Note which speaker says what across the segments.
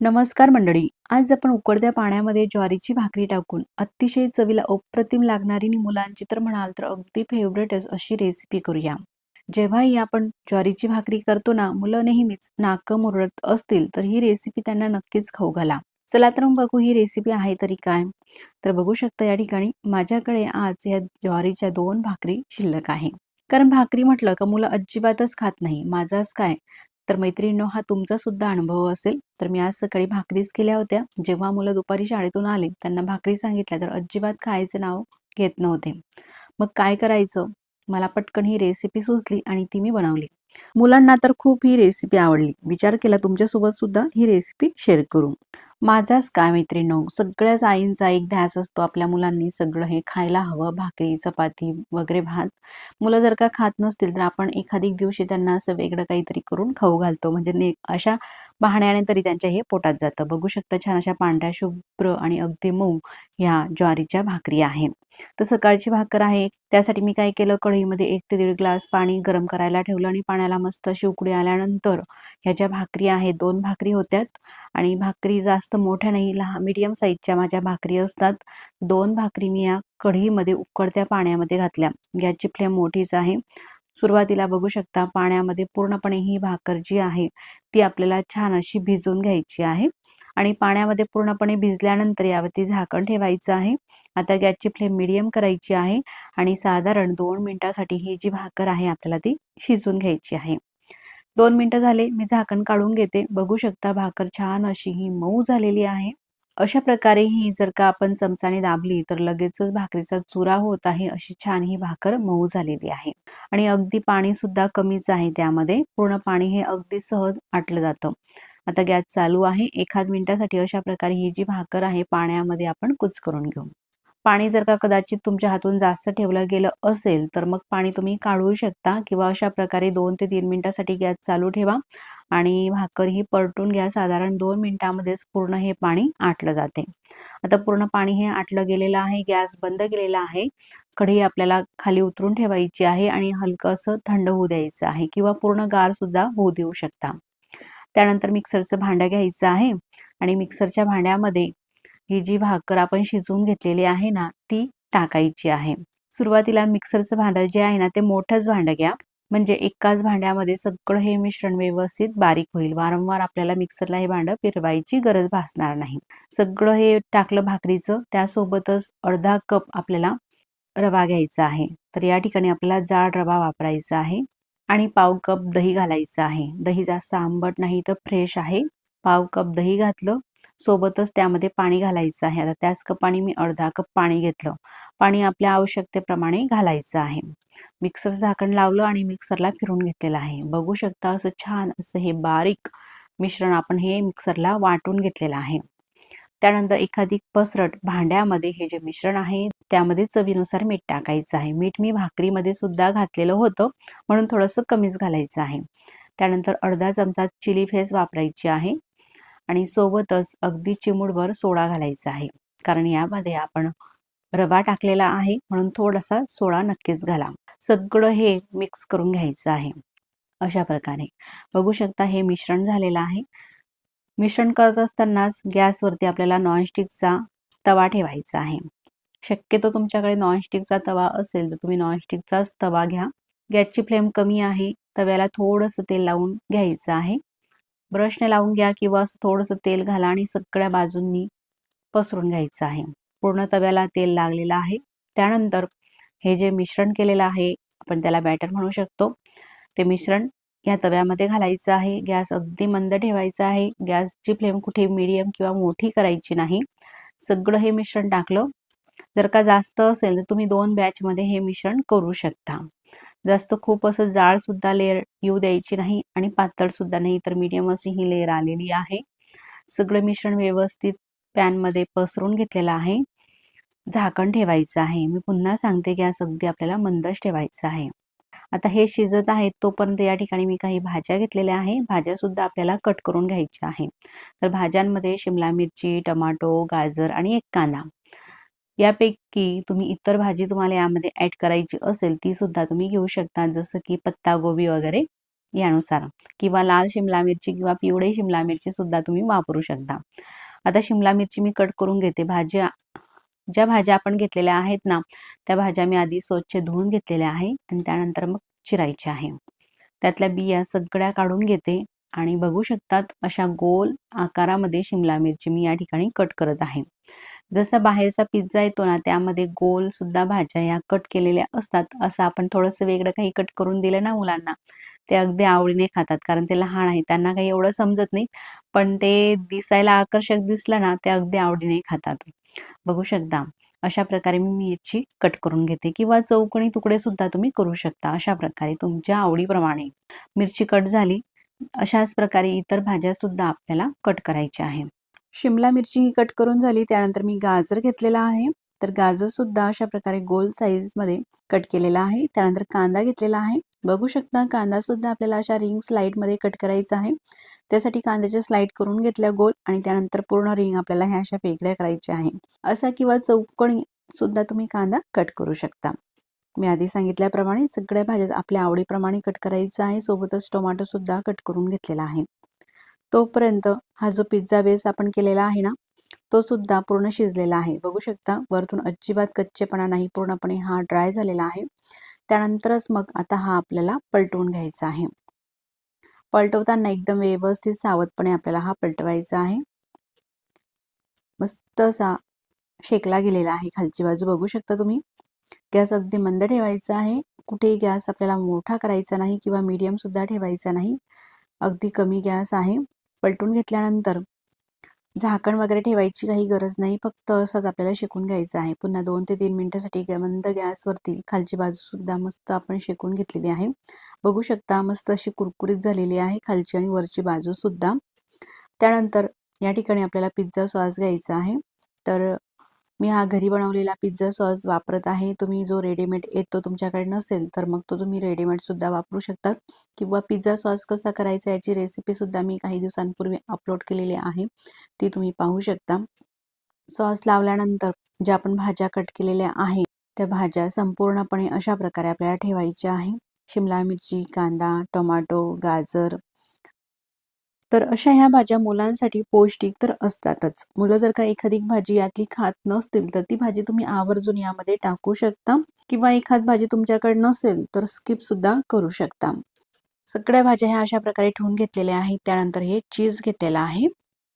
Speaker 1: नमस्कार मंडळी. आज आपण उकडत्या पाण्यामध्ये ज्वारीची भाकरी टाकून अतिशय चवीला अप्रतिम लागणारी आणि मुलांची तर म्हणाल तर अगदी फेवरेटच अशी रेसिपी करूया. जेव्हाही आपण ज्वारीची भाकरी करतो ना मुलं नेहमीच नाकं मुरडत असतील तर ही रेसिपी त्यांना नक्कीच खाऊ घाला. चला तर मग बघू ही रेसिपी आहे तरी काय. तर बघू शकता या ठिकाणी माझ्याकडे आज या ज्वारीच्या दोन भाकरी शिल्लक आहे. कारण भाकरी म्हटलं का मुलं अजिबातच खात नाही. माझाच काय? तर मैत्रिणींनो हा तुमचा सुद्धा अनुभव असेल. तर मी आज सकाळी भाकरीच केल्या होत्या. जेव्हा मुलं दुपारी शाळेतून आले त्यांना भाकरी सांगितल्या तर अजिबात खायचं नाव घेत नव्हते. मग काय करायचं? मला पटकन ही रेसिपी सुचली आणि ती मी बनवली. मुलांना तर खूप ही रेसिपी आवडली. विचार केला तुमच्यासोबत सुद्धा ही रेसिपी शेअर करू माझाच काय मैत्रिणी? सगळ्याच आईंचा एक ध्यास असतो आपल्या मुलांनी सगळं हे खायला हवं भाकरी चपाती वगैरे भात. मुलं जर का खात नसतील तर आपण एखादी दिवशी त्यांना असं वेगळं काहीतरी करून खाऊ घालतो. म्हणजे ने अशा पाहण्याने तरी त्यांच्या हे पोटात जातं. बघू शकता छान अशा पांढऱ्या शुभ्र आणि अगदी मऊ ह्या ज्वारीच्या भाकरी आहे तर सकाळची भाकर आहे. त्यासाठी मी काय केलं? कढईमध्ये एक ते दीड ग्लास पाणी गरम करायला ठेवलं आणि पाण्याला मस्त अशी उकडी आल्यानंतर ह्या ज्या भाकरी आहेत दोन भाकरी होत्यात. आणि भाकरी जास्त मोठ्या नाही लहान मीडियम साईजच्या माझ्या भाकरी असतात. दोन भाकरी मी या कढईमध्ये उकडत्या पाण्यामध्ये घातल्या. गॅसची फ्लेम मोठीच आहे. सुरुवातीला बघू शकता पाण्यामध्ये पूर्णपणे ही भाकर जी आहे ती आपल्याला छान अशी भिजवून घ्यायची आहे. आणि पाण्यामध्ये पूर्णपणे भिजल्यानंतर यावरती झाकण ठेवायचं आहे. आता गॅसची फ्लेम मिडियम करायची आहे आणि साधारण दोन मिनिटासाठी ही जी भाकर आहे आपल्याला ती शिजून घ्यायची आहे. दोन मिनिटं झाले मी झाकण काढून घेते. बघू शकता भाकर छान अशी ही मऊ झालेली आहे. अशा प्रकारे ही जर का आपण चमचाने दाबली तर लगेचच भाकरीचा चुरा होत आहे अशी छान ही भाकर मऊ झालेली आहे. आणि अगदी पाणी सुद्धा कमीच आहे त्यामध्ये. पूर्ण पाणी हे अगदी सहज आटलं जातं. आता गॅस चालू आहे. एखाद मिनिटासाठी अशा प्रकारे ही जी भाकर आहे पाण्यामध्ये आपण कुच करून घेऊ. पाणी जर का कदाचित तुमच्या हातून जास्त ठेवलं गेलं असेल तर मग पाणी तुम्ही काढू शकता किंवा अशा प्रकारे दोन ते तीन मिनिटासाठी गॅस चालू ठेवा आणि भाकर ही परतून घ्या. साधारण दोन मिनिटामध्येच पूर्ण हे पाणी आटलं जाते. आता पूर्ण पाणी हे आटलं गेलेलं आहे गॅस बंद केलेला आहे. कढई आपल्याला खाली उतरून ठेवायची आहे आणि हलकं असं थंड होऊ द्यायचं आहे किंवा पूर्ण गार सुद्धा होऊ देऊ शकता. त्यानंतर मिक्सरचं भांडं घ्यायचं आहे आणि मिक्सरच्या भांड्यामध्ये ही जी भाकर आपण शिजवून घेतलेली आहे ना ती टाकायची आहे. सुरुवातीला मिक्सरचं भांडं जे आहे ना ते मोठंच भांडं घ्या. म्हणजे एकाच भांड्यामध्ये सगळं हे मिश्रण व्यवस्थित बारीक होईल. वारंवार आपल्याला मिक्सरला हे भांडं फिरवायची गरज भासणार नाही. सगळं हे टाकलं भाकरीचं त्यासोबतच अर्धा कप आपल्याला रवा घ्यायचा आहे. तर या ठिकाणी आपल्याला जाड रवा वापरायचा आहे. आणि पाव कप दही घालायचं आहे. दही जास्त आंबट नाही तर फ्रेश आहे. पाव कप दही घातलं सोबतच त्यामध्ये पाणी घालायचं आहे. आता त्याच कपाने मी अर्धा कप पाणी घेतलं. पाणी आपल्या आवश्यकतेप्रमाणे घालायचं आहे. मिक्सर झाकण लावलं आणि मिक्सरला फिरून घेतलेलं आहे. बघू शकता असं छान असं हे बारीक मिश्रण आपण हे मिक्सरला वाटून घेतलेलं आहे. त्यानंतर एखादी पसरट भांड्यामध्ये हे जे मिश्रण आहे त्यामध्ये चवीनुसार मीठ टाकायचं आहे. मीठ मी भाकरीमध्ये सुद्धा घातलेलं होतं म्हणून थोडंसं कमीच घालायचं आहे. त्यानंतर अर्धा चमचा चिली फेस वापरायची आहे. आणि सोबतच अगदी चिमूडभर सोडा घालायचा आहे. कारण यामध्ये आपण रवा टाकलेला आहे म्हणून थोडासा सोडा नक्कीच घाला. सगळं हे मिक्स करून घ्यायचं आहे. अशा प्रकारे. बघू शकता हे मिश्रण झालेलं आहे. मिश्रण करत असतानाच गॅसवरती आपल्याला नॉनस्टिकचा तवा ठेवायचा आहे. शक्यतो तुमच्याकडे नॉनस्टिकचा तवा असेल तर तुम्ही नॉनस्टिकचाच तवा घ्या. गॅसची फ्लेम कमी आहे. तव्याला थोडंसं तेल लावून घ्यायचं आहे. ब्रशने लावून घ्या किंवा असं थोडंसं तेल घाला आणि सगळ्या बाजूंनी पसरून घ्यायचं आहे. पूर्ण तव्याला तेल लागलेलं आहे. त्यानंतर हे जे मिश्रण केलेलं आहे आपण त्याला बॅटर म्हणू शकतो. ते मिश्रण या तव्यामध्ये घालायचं आहे. गॅस अगदी मंद ठेवायचा आहे. गॅसची फ्लेम कुठे मिडियम किंवा मोठी करायची नाही. सगळं हे मिश्रण टाकलं. जर का जास्त असेल तर तुम्ही दोन बॅचमध्ये हे मिश्रण करू शकता. जास्त खूप असं जाड सुद्धा लेअर येऊ द्यायची नाही आणि पातळ सुद्धा नाही तर मीडियम अशी ही लेअर आलेली आहे. सगळं मिश्रण व्यवस्थित पॅनमध्ये पसरून घेतलेलं आहे. झाकण ठेवायचं आहे. मी पुन्हा सांगते गॅस अगदी आपल्याला मंदच ठेवायचं आहे. आता हे शिजत आहे तोपर्यंत या ठिकाणी मी काही भाज्या घेतलेल्या आहे. भाज्या सुद्धा आपल्याला कट करून घ्यायच्या आहे. तर भाज्यांमध्ये शिमला मिरची टमाटो गाजर आणि एक कांदा. यापैकी तुम्ही इतर भाजी तुम्हाला यामध्ये ऍड करायची असेल ती सुद्धा तुम्ही घेऊ शकता. जसं की पत्ता गोबी वगैरे यानुसार. किंवा लाल शिमला मिरची किंवा पिवळी शिमला मिरची सुद्धा तुम्ही वापरू शकता. आता शिमला मिरची मी कट करून घेते. भाज्या ज्या भाज्या आपण घेतलेल्या आहेत ना त्या भाज्या मी आधी स्वच्छ धुवून घेतलेल्या आहे आणि त्यानंतर मग चिरायच्या आहे. त्यातल्या बिया सगळ्या काढून घेते आणि बघू शकतात अशा गोल आकारामध्ये शिमला मिरची मी या ठिकाणी कट करत आहे. जसा बाहेरचा पिझ्झा येतो ना त्यामध्ये गोल सुद्धा भाज्या या कट केलेल्या असतात. असं आपण थोडंसं वेगळं काही कट करून दिलं ना मुलांना ते अगदी आवडीने खातात. कारण ते लहान आहे त्यांना काही एवढं समजत नाही. पण ते दिसायला आकर्षक दिसलं ना ते अगदी आवडीने खातात. बघू शकता अशा प्रकारे मी मिरची कट करून घेते. किंवा चौकणी तुकडे सुद्धा तुम्ही करू शकता. अशा प्रकारे तुमच्या आवडीप्रमाणे मिरची कट झाली. अशाच प्रकारे इतर भाज्या सुद्धा आपल्याला कट करायच्या आहे. शिमला मिरची ही कट करून झाली. त्यानंतर मी गाजर घेतलेला आहे. तर गाजर सुद्धा अशा प्रकारे गोल साईजमध्ये कट केलेला आहे. त्यानंतर कांदा घेतलेला आहे. बघू शकता कांदा सुद्धा आपल्याला अशा रिंग स्लाइडमध्ये कट करायचा आहे. त्यासाठी कांद्याच्या स्लाइड करून घेतल्या गोल आणि त्यानंतर पूर्ण रिंग आपल्याला ह्या अशा वेगळ्या करायच्या आहे. असा किंवा चौकणी सुद्धा तुम्ही कांदा कट करू शकता. मी आधी सांगितल्याप्रमाणे सगळ्या भाज्या आपल्या आवडीप्रमाणे कट करायचं आहे. सोबतच टोमॅटो सुद्धा कट करून घेतलेला आहे. तोपर्यंत हा जो पिझ्झा बेस आपण केलेला आहे ना तो सुद्धा पूर्ण शिजलेला आहे. बघू शकता वरतून अजिबात कच्चेपणा नाही पूर्णपणे हा ड्राय झालेला आहे. त्यानंतरच मग आता हा आपल्याला पलटवून घ्यायचा आहे. पलटवताना एकदम व्यवस्थित सावधपणे आपल्याला हा पलटवायचा आहे. मस्त असा शेकला गेलेला आहे खालची बाजू. बघू शकता तुम्ही गॅस अगदी मंद ठेवायचा आहे. कुठेही गॅस आपल्याला मोठा करायचा नाही किंवा मीडियम सुद्धा ठेवायचा नाही. अगदी कमी गॅस आहे. पलटून घेतल्यानंतर झाकण वगैरे ठेवायची काही गरज नाही. फक्त असंच आपल्याला शेकून घ्यायचं आहे. पुन्हा दोन ते तीन मिनिटासाठी मंद गॅसवरती खालची बाजू सुद्धा मस्त आपण शेकून घेतलेली आहे. बघू शकता मस्त अशी कुरकुरीत झालेली आहे खालची आणि वरची बाजू सुद्धा. त्यानंतर या ठिकाणी आपल्याला पिझ्झा सॉस घ्यायचा आहे. तर मी हा घरी बनवलेला पिझ्झा सॉस वापरत आहे. तुम्ही जो रेडीमेड येतो तुमच्याकडे नसेल तर मग तो तुम्ही रेडीमेडसुद्धा वापरू शकता. किंवा पिझ्झा सॉस कसा करायचा याची रेसिपीसुद्धा मी काही दिवसांपूर्वी अपलोड केलेली आहे. ती तुम्ही पाहू शकता. सॉस लावल्यानंतर ज्या आपण भाज्या कट केलेल्या आहे त्या भाज्या संपूर्णपणे अशा प्रकारे आपल्याला ठेवायच्या आहे शिमला मिरची कांदा टोमॅटो गाजर तर अशा ह्या भाज्या मुलांसाठी पौष्टिक तर असतातच. मुलं जर का एखादी भाजी यातली खात नसतील तर ती भाजी तुम्ही आवर्जून यामध्ये टाकू शकता किंवा एखाद भाजी तुमच्याकडे नसेल तर स्किप सुद्धा करू शकता. सगळ्या भाज्या ह्या अशा प्रकारे ठेवून घेतलेल्या आहेत. त्यानंतर हे चीज घेतलेलं आहे.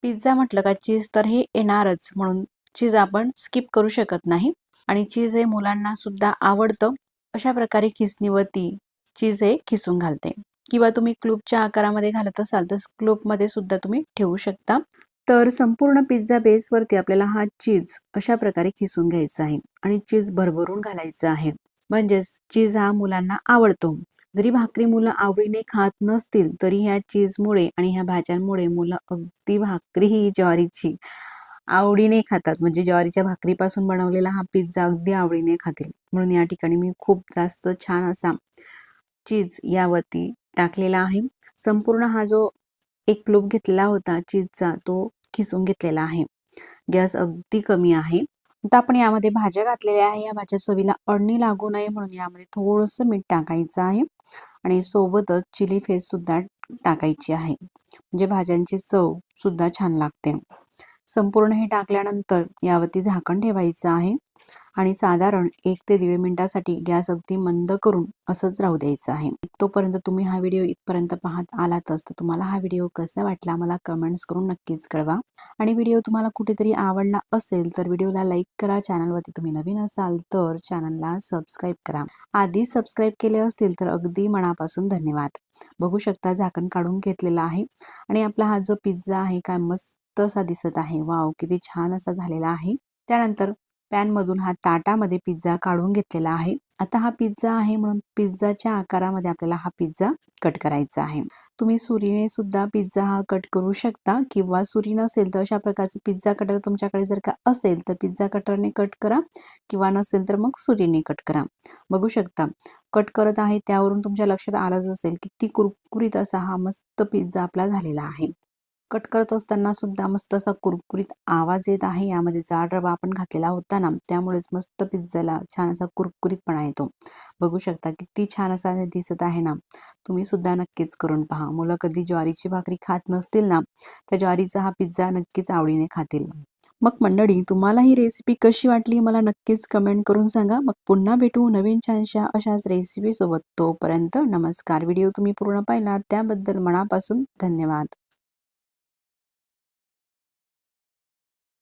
Speaker 1: पिझ्झा म्हटलं का चीज तर हे येणारच म्हणून चीज आपण स्किप करू शकत नाही. आणि चीज हे मुलांना सुद्धा आवडतं. अशा प्रकारे खिसणीवरती चीज हे खिसून घालते. किंवा तुम्ही क्लूपच्या आकारामध्ये घालत असाल तर क्लूपमध्ये सुद्धा तुम्ही ठेवू शकता. तर संपूर्ण पिझ्झा बेसवरती आपल्याला हा चीज अशा प्रकारे खिसून घ्यायचा आहे आणि चीज भरभरून घालायचं आहे. म्हणजेच चीज हा मुलांना आवडतो. जरी भाकरी मुलं आवडीने खात नसतील तरी ह्या चीजमुळे आणि ह्या भाज्यांमुळे मुलं अगदी भाकरी ही ज्वारीची आवडीने खातात. म्हणजे ज्वारीच्या भाकरीपासून बनवलेला हा पिझ्झा अगदी आवडीने खातील. म्हणून या ठिकाणी मी खूप जास्त छान असा चीज यावरती टाकलेला आहे. संपूर्ण हा जो एक लूप घेतलेला होता चीजचा तो खिसून घेतलेला आहे. गॅस अगदी कमी आहे. आता आपण यामध्ये भाज्या घातलेल्या आहे. या भाज्या चवीला अडणी लागू नये म्हणून यामध्ये थोडंसं मीठ टाकायचं आहे. आणि सोबतच चिली फेस सुद्धा टाकायची आहे. म्हणजे भाज्यांची चव सुद्धा छान लागते. संपूर्ण हे टाकल्यानंतर यावरती झाकण ठेवायचं आहे. आणि साधारण एक ते दीड मिनिटासाठी गॅस अगदी मंद करून असंच राहू द्यायचं आहे. तोपर्यंत तुम्ही हा व्हिडिओ इथपर्यंत पाहत आलातच तर तुम्हाला हा व्हिडिओ कसा वाटला मला कमेंट्स करून नक्कीच कळवा. आणि व्हिडिओ तुम्हाला कुठेतरी आवडला असेल तर व्हिडिओला लाईक करा चॅनलवरती तुम्ही नवीन असाल तर चॅनलला सबस्क्राईब करा. आधी सबस्क्राईब केले असतील तर अगदी मनापासून धन्यवाद. बघू शकता झाकण काढून घेतलेला आहे. आणि आपला हा जो पिझ्झा आहे काय मस्त असा दिसत आहे. वाव किती छान असा झालेला आहे. त्यानंतर पॅनमधून हा ताटामध्ये पिझ्झा काढून घेतलेला आहे. आता हा पिझ्झा आहे म्हणून पिझ्झाच्या आकारामध्ये आपल्याला हा पिझ्झा कट करायचा आहे. तुम्ही सुरीने सुद्धा पिझ्झा हा कट करू शकता किंवा सुरी नसेल तर अशा प्रकारचे पिझ्झा कटर तुमच्याकडे जर का असेल तर पिझ्झा कटरने कट करा किंवा नसेल तर मग सुरीने कट करा. बघू शकता कट करत आहे त्यावरून तुमच्या लक्षात आलंच असेल किती कुरकुरीत असा हा मस्त पिझ्झा आपला झालेला आहे. कट करत असताना सुद्धा मस्त असा कुरकुरीत आवाज येत आहे. यामध्ये जाड रवा आपण घातलेला होता ना त्यामुळेच मस्त पिझ्झाला छान असा कुरकुरीतपणा येतो. बघू शकता किती छान असा दिसत आहे ना. तुम्ही सुद्धा नक्कीच करून पहा. मुलं कधी ज्वारीची भाकरी खात नसतील ना त्या ज्वारीचा हा पिझ्झा नक्कीच आवडीने खातील. मग मंडळी तुम्हाला ही रेसिपी कशी वाटली मला नक्कीच कमेंट करून सांगा. मग पुन्हा भेटू नवीन छानशा अशाच रेसिपी सोबत. तोपर्यंत नमस्कार. व्हिडिओ तुम्ही पूर्ण पाहिला त्याबद्दल मनापासून धन्यवाद.